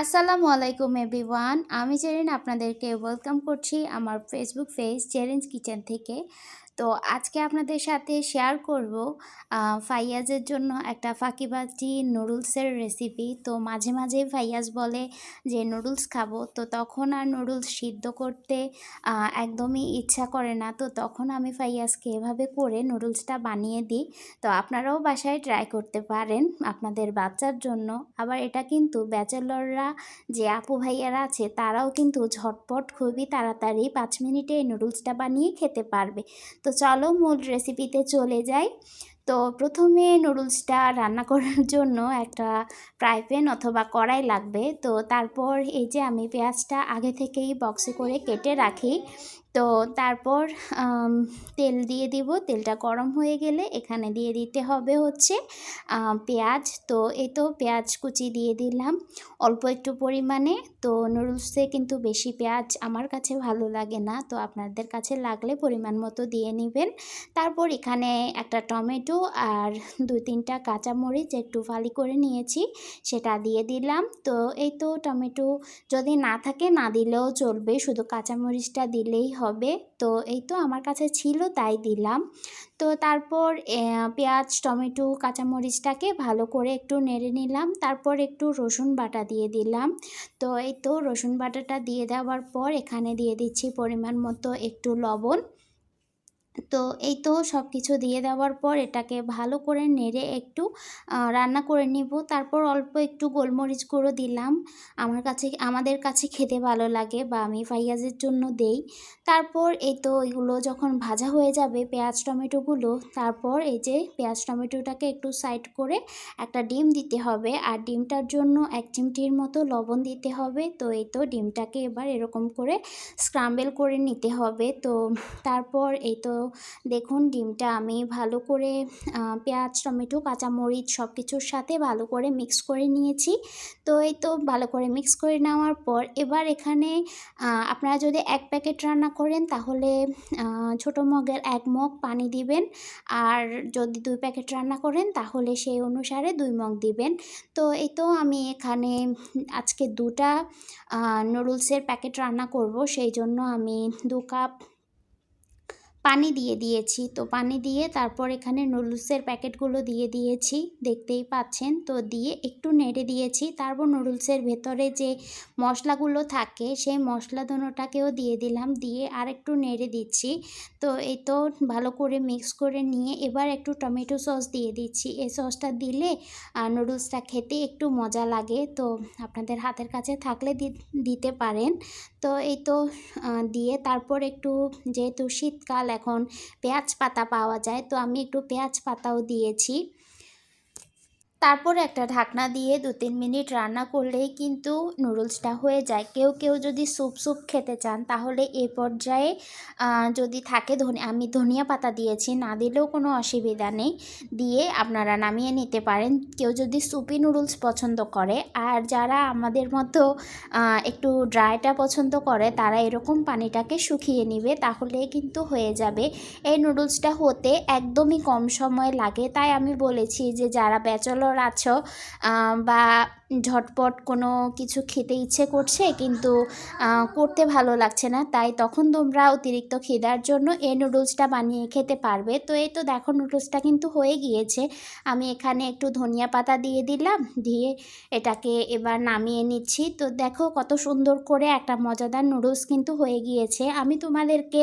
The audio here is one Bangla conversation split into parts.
আসসালামু আলাইকুম এভরিওয়ান। আমি জেরিন আপনাদেরকে ওয়েলকাম করছি আমার ফেসবুক পেজ জেরিনস কিচেন থেকে। তো আজকে আপনাদের সাথে শেয়ার করব ফাইয়াজের জন্য একটা ফাঁকিবাজি নুডলসের রেসিপি তো মাঝে মাঝে ফাইয়াজ বলে যে, নুডলস খাব। তো তখন আর নুডলস সিদ্ধ করতে একদমই ইচ্ছা করে না। তো তখন আমি ফাইয়াজকে এভাবে করে নুডলসটা বানিয়ে দিই। তো আপনারাও বাসায় ট্রাই করতে পারেন আপনাদের বাচ্চার জন্য। আবার এটা কিন্তু ব্যাচেলররা যে আপু ভাইয়ারা আছে, তারাও কিন্তু ঝটপট খুবই তাড়াতাড়ি পাঁচ মিনিটে এই নুডলসটা বানিয়ে খেতে পারবে। তো চলো মূল রেসিপিতে চলে যাই। তো প্রথমে নুডলসটা রান্না করার জন্য একটা ফ্রাই প্যান অথবা কড়াই লাগবে। তো তারপর এই যে আমি পেঁয়াজটা আগে থেকেই বক্সে করে কেটে রাখি। তো তারপর তেল দিয়ে দিব। তেলটা গরম হয়ে গেলে এখানে দিয়ে দিতে হবে হচ্ছে পেঁয়াজ। তো এই তো পেঁয়াজ কুচি দিয়ে দিলাম অল্প একটু পরিমাণে। তো নুডলসে কিন্তু বেশি পেঁয়াজ আমার কাছে ভালো লাগে না। তো আপনাদের কাছে লাগলে পরিমাণ মতো দিয়ে নেবেন। তারপর এখানে একটা টমেটো আর দুই তিনটা কাঁচামরিচ একটু ফালি করে নিয়েছি, সেটা দিয়ে দিলাম। তো এই তো টমেটো যদি না থাকে না দিলেও চলবে। শুধু কাঁচামরিচটা দিলেই হবে তো এই তো আমার কাছে ছিল, তাই দিলাম। তো তারপর পেঁয়াজ, টমেটো, কাঁচামরিচটাকে ভালো করে একটু নেড়ে নিলাম। তারপর একটু রসুন বাটা দিয়ে দিলাম। তো এই তো রসুন বাটাটা দিয়ে দেওয়ার পর এখানে দিয়ে দিচ্ছি পরিমাণ মতো একটু লবণ। তো এই তো সব কিছু দিয়ে দেওয়ার পর এটাকে ভালো করে নেড়ে একটু রান্না করে নিব। তারপর অল্প একটু গোলমরিচ গুঁড়ো দিলাম। আমার কাছে, আমাদের কাছে খেতে ভালো লাগে বা আমি ফাইয়াজের জন্য দেই। তারপর এই তো এগুলো যখন ভাজা হয়ে যাবে পেঁয়াজ টমেটোগুলো তারপর এই যে পেঁয়াজ, টমেটোটাকে একটু সাইড করে একটা ডিম দিতে হবে। আর ডিমটার জন্য এক চিমটির মতো লবণ দিতে হবে। তো এই তো ডিমটাকে এবার এরকম করে স্ক্রাম্বেল করে নিতে হবে। তো তারপর এই তো দেখুন ডিমটা আমি ভালো করে পেঁয়াজ, টমেটো, কাঁচামরিচ সব কিছুর সাথে ভালো করে মিক্স করে নিয়েছি। তো এই তো ভালো করে মিক্স করে নেওয়ার পর এবার এখানে আপনারা যদি এক প্যাকেট রান্না করেন তাহলে ছোটো মগের এক মগ পানি দিবেন। আর যদি দুই প্যাকেট রান্না করেন তাহলে সেই অনুসারে দুই মগ দিবেন। তো এই তো আমি এখানে আজকে দুটা নুডলসের প্যাকেট রান্না করব। সেই জন্য আমি দু কাপ পানি দিয়ে দিয়েছি। তো পানি দিয়ে তারপর এখানে নুডলসের প্যাকেটগুলো দিয়ে দিয়েছি, দেখতেই পাচ্ছেন। তো দিয়ে একটু নেড়ে দিয়েছি। তারপর নুডলসের ভেতরে যে মশলাগুলো থাকে, সেই মশলা দোনোটাকেও দিয়ে দিলাম। দিয়ে আর একটু নেড়ে দিচ্ছি। তো এই তো ভালো করে মিক্স করে নিয়ে এবার একটু টমেটো সস দিয়ে দিচ্ছি। এই সসটা দিলে নুডলসটা খেতে একটু মজা লাগে। তো আপনাদের হাতের কাছে থাকলে দিতে পারেন। তো এই তো দিয়ে তারপর একটু, যেহেতু শীতকাল এখন পেঁয়াজ পাতা পাওয়া যায়। তো আমি একটু পেঁয়াজ পাতাও দিয়েছি। তারপর একটা ঢাকনা দিয়ে দু তিন মিনিট রান্না করলেই কিন্তু নুডলসটা হয়ে যায়। কেউ কেউ যদি স্যুপ স্যুপ খেতে চান, তাহলে এ পর্যায়ে যদি থাকে ধনি, আমি ধনিয়া পাতা দিয়েছি, না দিলেও কোনো অসুবিধা নেই। দিয়ে আপনারা নামিয়ে নিতে পারেন। কেউ যদি সুপি নুডলস পছন্দ করে, আর যারা আমাদের মতো একটু ড্রাইটা পছন্দ করে, তারা এরকম পানিটাকে শুকিয়ে নিবে, তাহলে কিন্তু হয়ে যাবে। এই নুডলসটা হতে একদমই কম সময় লাগে। তাই আমি বলেছি যে, যারা ব্যাচলর আছো বা ঝটপট কোনো কিছু খেতে ইচ্ছে করছে, কিন্তু করতে ভালো লাগছে না। তাই তখন তোমরা অতিরিক্ত খিদার জন্য এই নুডলসটা বানিয়ে খেতে পারবে। তো এই তো দেখো নুডলসটা কিন্তু হয়ে গিয়েছে। আমি এখানে একটু ধনিয়া পাতা দিয়ে দিলাম, দিয়ে এটাকে এবার নামিয়ে নিচ্ছি। তো দেখো কত সুন্দর করে একটা মজাদার নুডলস কিন্তু হয়ে গিয়েছে। আমি তোমাদেরকে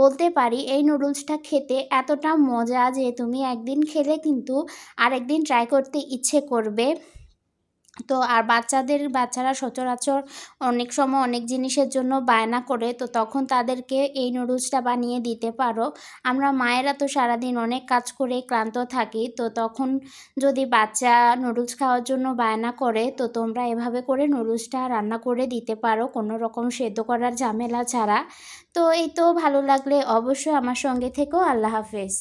বলতে পারি এই নুডলসটা খেতে এতটা মজা যে তুমি একদিন খেলে কিন্তু আরেকদিন ট্রাই করতে ইচ্ছে করবে। তো আর বাচ্চাদের, বাচ্চারা সচরাচর অনেক সময় অনেক জিনিসের জন্য বায়না করে, তো তখন তাদেরকে এই নুডলসটা বানিয়ে দিতে পারো। আমরা মায়েরা তো সারাদিন অনেক কাজ করে ক্লান্ত থাকি, তো তখন যদি বাচ্চা নুডলস খাওয়ার জন্য বায়না করে, তো তোমরা এভাবে করে নুডলসটা রান্না করে দিতে পারো, কোনো রকম সেদ্ধ করার ঝামেলা ছাড়া। তো এই তো ভালো লাগলে অবশ্যই আমার সঙ্গে থেকেও আল্লাহ হাফেজ।